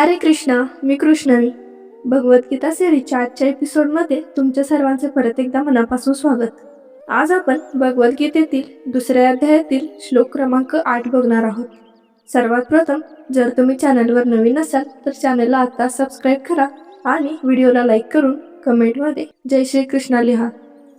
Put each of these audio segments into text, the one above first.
हरे कृष्णा मी कृष्णवी भगवद्गीता सिरीजच्या आजच्या एपिसोडमध्ये तुमच्या सर्वांचे परत एकदा मनापासून स्वागत. आज आपण भगवद्गीतेतील दुसऱ्या अध्यायातील श्लोक क्रमांक आठ बघणार आहोत. सर्वात प्रथम जर तुम्ही चॅनलवर नवीन असाल तर चॅनलला आता सबस्क्राईब करा आणि व्हिडिओला लाईक करून कमेंटमध्ये जय श्री कृष्णा लिहा.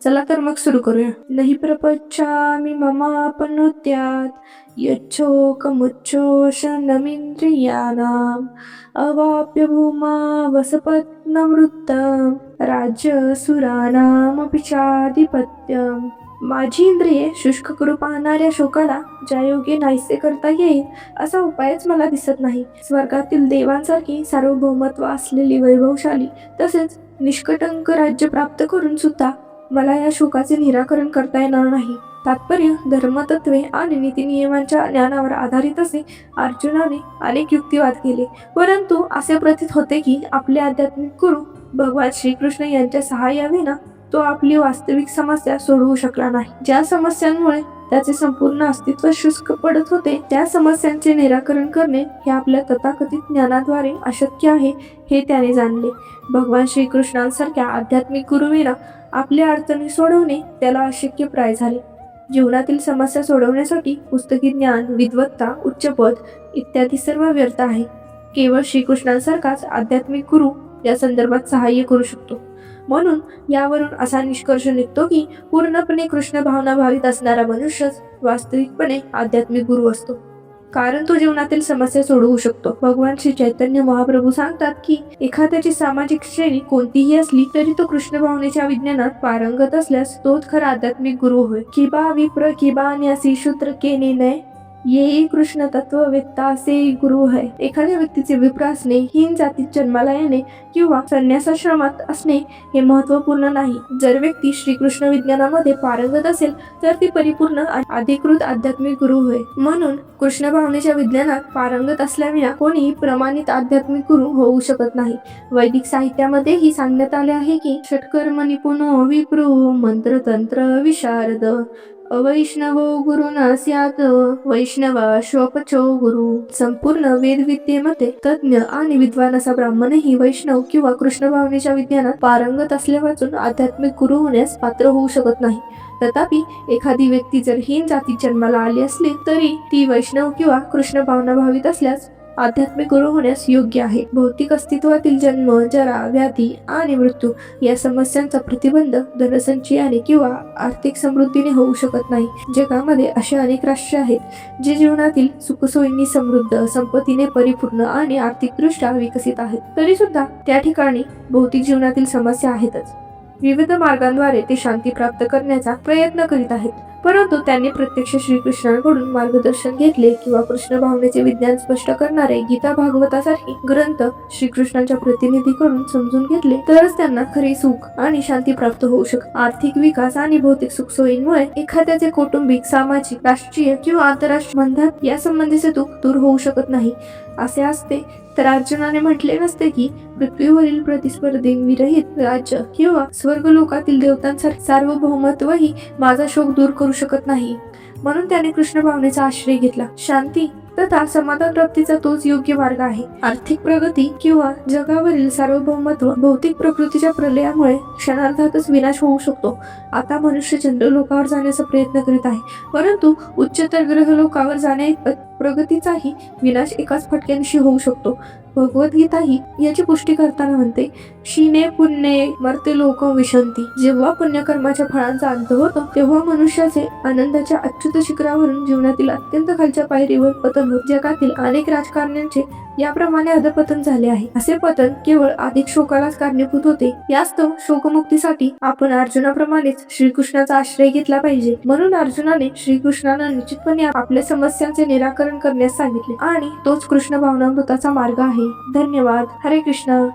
चला तर मग सुरू करूया. नाही प्रपंचामी ममापनुत्यात यच्छोकमुच्छोषणमिन्द्रियाणाम् अवाप्य भूमा वसपत्नवृत्तं राज्यसुराणामपि चाधिपत्यम् माझी इंद्रिये शुष्क करू पाहणाऱ्या शोकाला ज्या योगे नाहीसे करता येईल असा उपायच मला दिसत नाही. स्वर्गातील देवांसारखी सार्वभौमत्व असलेली वैभवशाली तसेच निष्कटंक राज्य प्राप्त करून सुद्धा मला या शोकाचे निराकरण करता येणार नाही. तात्पर्य धर्मतत्वे आणि नीतिनियमांच्या ज्ञानावर आधारित असे अर्जुनाने अनेक युक्तिवाद केले. परंतु असे प्रतीत होते की आपले आध्यात्मिक गुरु भगवान श्रीकृष्ण यांच्या सहाय्याविना तो आपली वास्तविक समस्या सोडवू शकला नाही. ज्या समस्यांमुळे त्याचे संपूर्ण अस्तित्व शुष्क पडत होते. त्या समस्यांचे निराकरण करणे हे आपल्या तथाकथित ज्ञानाद्वारे अशक्य आहे हे त्याने जाणले. भगवान श्रीकृष्णांसारख्या आध्यात्मिक गुरुवीना आपल्या अडचणी सोडवणे त्याला अशक्य प्राय झाले. जीवनातील समस्या सोडवण्यासाठी पुस्तकी ज्ञान विद्वत्ता उच्च पद इत्यादी सर्व व्यर्थ आहे. केवळ श्रीकृष्णांसारखाच आध्यात्मिक गुरु या संदर्भात सहाय्य करू शकतो. म्हणून यावरून असा निष्कर्ष निघतो की पूर्णपणे कृष्ण भावना भावित असणारा मनुष्यच वास्तविकपणे आध्यात्मिक गुरु असतो. कारण तो जीवनातील समस्या सोडवू शकतो. भगवान श्री चैतन्य महाप्रभू सांगतात की एखाद्याची सामाजिक श्रेणी कोणतीही असली तरी तो कृष्ण भावनेच्या विज्ञानात पारंगत असल्यास तोच खरा आध्यात्मिक गुरु होय. किबा विप्र किबा न्यासी शूद्र के नय. ये कृष्ण तत्ववेत्ता असे गुरु आहे एखाद्या व्यक्तीचे विप्र असणे हीन जातीत जन्माला येणे किंवा संन्यासाश्रमात असणे हे महत्त्वपूर्ण नाही. जर व्यक्ती श्रीकृष्ण विज्ञानामध्ये पारंगत असेल तर ती परिपूर्ण अधिकृत आध्यात्मिक गुरु होय. म्हणून कृष्ण भावनेच्या विज्ञानात पारंगत असल्याविना कोणीही प्रमाणित आध्यात्मिक गुरु होऊ शकत नाही. वैदिक साहित्यामध्येही सांगण्यात आले आहे की षटकर्म निपुणो विप्रो मंत्रतंत्र विशारद. अवैष्णवो गुरुना स्यात वैष्णवा शोपचो गुरु. संपूर्ण वेदविद्येमध्ये तज्ज्ञ आणि विद्वान असा ब्राह्मणही वैष्णव किंवा कृष्ण भावनेच्या विज्ञानात पारंगत असल्या वाचून आध्यात्मिक गुरु होण्यास पात्र होऊ शकत नाही. तथापि एखादी व्यक्ती जर हीन जाती जन्माला आली असली तरी ती वैष्णव किंवा कृष्ण भावना भावित असल्यास आध्यात्मिक गुरु होण्यास योग्य आहे. भौतिक अस्तित्वातील जन्म जरा व्याधी आणि मृत्यू या समस्यांचा प्रतिबंध धनसंचयाने किंवा आर्थिक समृद्धीने होऊ शकत नाही. जगामध्ये असे अनेक राष्ट्र आहेत जे जीवनातील सुखसोयींनी समृद्ध संपत्तीने परिपूर्ण आणि आर्थिकदृष्ट्या विकसित आहेत. तरी सुद्धा त्या ठिकाणी भौतिक जीवनातील समस्या आहेतच. विविध मार्गांद्वारे ते शांती प्राप्त करण्याचा प्रयत्न करीत आहेत. परंतु त्यांनी प्रत्यक्ष श्रीकृष्णांकडून मार्गदर्शन घेतले किंवा कृष्ण भावनेचे विज्ञान स्पष्ट करणारे गीता भागवतासारखे ग्रंथ श्रीकृष्णांच्या प्रतिनिधीकडून समजून घेतले तरच त्यांना खरी सुख आणि शांती प्राप्त होऊ शकते आर्थिक विकास आणि भौतिक सुख सोयींमुळे एखाद्याचे कौटुंबिक सामाजिक राष्ट्रीय किंवा आंतरराष्ट्रीय बंधात या संबंधीचे दुःख दूर होऊ शकत नाही. असे असते तर अर्जुनाने म्हटले नसते की पृथ्वीवरील प्रतिस्पर्धी विरहित राज्य किंवा स्वर्ग लोकातील देवतांसारखे सार्वभौमत्वही माझा शोक दूर करू शकत नाही. म्हणून त्याने कृष्ण भावनेचा आश्रय घेतला. शांती तथा समाधान प्राप्तीचा तोच योग्य मार्ग आहे. आर्थिक प्रगती किंवा जगावरील सार्वभौमत्व भौतिक प्रकृतीच्या प्रलयामुळे क्षणार्धातच विनाश होऊ शकतो. आता मनुष्य चंद्र लोकावर जाण्याचा प्रयत्न करीत आहे. परंतु उच्चतर ग्रह लोकावर जाण्या प्रगतीचाही विनाश एकाच फटक्यांशी होऊ शकतो. भगवद्गीता ही याची पुष्टी करताना म्हणते शिने पुण्ये मर्ते लोक विशंती जेव्हा पुण्यकर्माच्या फळांचा अंत होतो तेव्हा मनुष्याचे आनंदाच्या अच्युत शिखरावरून जीवनातील अत्यंत खालच्या पायरीवर पतन होत जगातील अनेक राजकारण्यांचे याप्रमाणे अधपतन झाले आहे. असे पतन केवळ अधिक शोकालाच कारणीभूत होते. यास्तव शोकमुक्तीसाठी आपण अर्जुनाप्रमाणेच श्रीकृष्णाचा आश्रय घेतला पाहिजे. म्हणून अर्जुनाने श्रीकृष्णाला निश्चितपणे आपल्या समस्यांचे निराकरण करण्यास सांगितले आणि तोच कृष्ण भावनामृताचा मार्ग आहे. धन्यवाद. हरे कृष्ण.